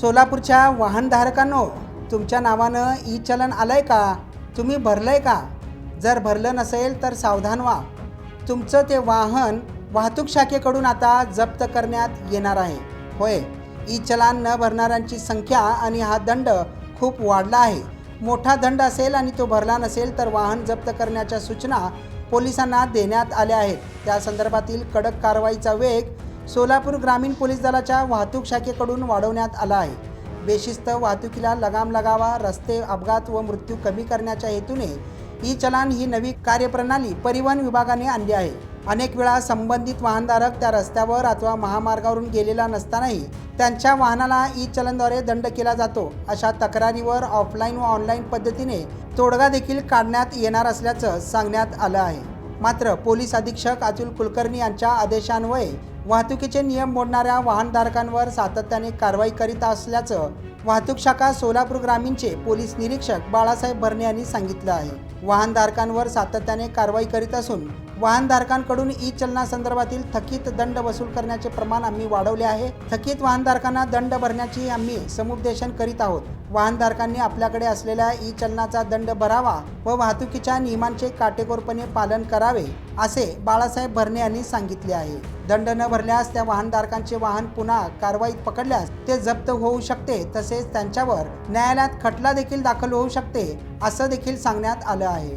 सोलापूरच्या वाहनधारकांनो तुमच्या नावानं ई चलन आलं आहे का? तुम्ही भरलं आहे का? जर भरलं नसेल तर सावधान व्हा. तुमचं ते वाहन वाहतूक शाखेकडून आता जप्त करण्यात येणार आहे. होय ई चलान न भरणाऱ्यांची संख्या आणि हा दंड खूप वाढला आहे. मोठा दंड असेल आणि तो भरला नसेल तर वाहन जप्त करण्याच्या सूचना पोलिसांना देण्यात आल्या आहेत. त्या संदर्भातील कडक कारवाईचा वेग सोलापूर ग्रामीण पोलीस दलाच्या वाहतूक शाखेकडून वाढवण्यात आला आहे. बेशिस्त वाहतुकीला लगाम लगावा रस्ते अपघात व मृत्यू कमी करण्याच्या हेतूने ई चलान ही नवी कार्यप्रणाली परिवहन विभागाने आणली आहे. अनेक वेळा संबंधित वाहनधारक त्या रस्त्यावर अथवा महामार्गावरून गेलेला नसतानाही त्यांच्या वाहनाला ई चलनद्वारे दंड केला जातो अशा तक्रारीवर ऑफलाईन व ऑनलाईन पद्धतीने तोडगा देखील काढण्यात येणार असल्याचं सांगण्यात आलं आहे. मात्र पोलीस अधीक्षक अतुल कुलकर्णी यांच्या आदेशान्वये वाहतुकीचे नियम मोडणाऱ्या वाहनधारकांवर सातत्याने कारवाई करीत असल्याचं वाहतूक शाखा सोलापूर ग्रामीणचे पोलीस निरीक्षक बाळासाहेब भरणे यांनी सांगितलं आहे. वाहनधारकांवर सातत्याने कारवाई करीत असून वाहनधारकांकडून ई चलनासंदर्भातील थकीत दंड वसूल करण्याचे प्रमाण आम्ही वाढवले आहे. थकीत वाहनधारकांना दंड भरण्याची आम्ही समुपदेशन करीत आहोत. वाहनधारकांनी आपल्याकडे असलेल्या ई चलनाचा दंड भरावा व वाहतुकीच्या नियमांचे काटेकोरपणे पालन करावे असे बाळासाहेब भरणे यांनी सांगितले आहे. दंड न भरल्यास त्या वाहनधारकांचे वाहन पुन्हा कारवाईत पकडल्यास ते जप्त होऊ शकते तसेच त्यांच्यावर न्यायालयात खटला देखील दाखल होऊ शकते असं देखील सांगण्यात आलं आहे.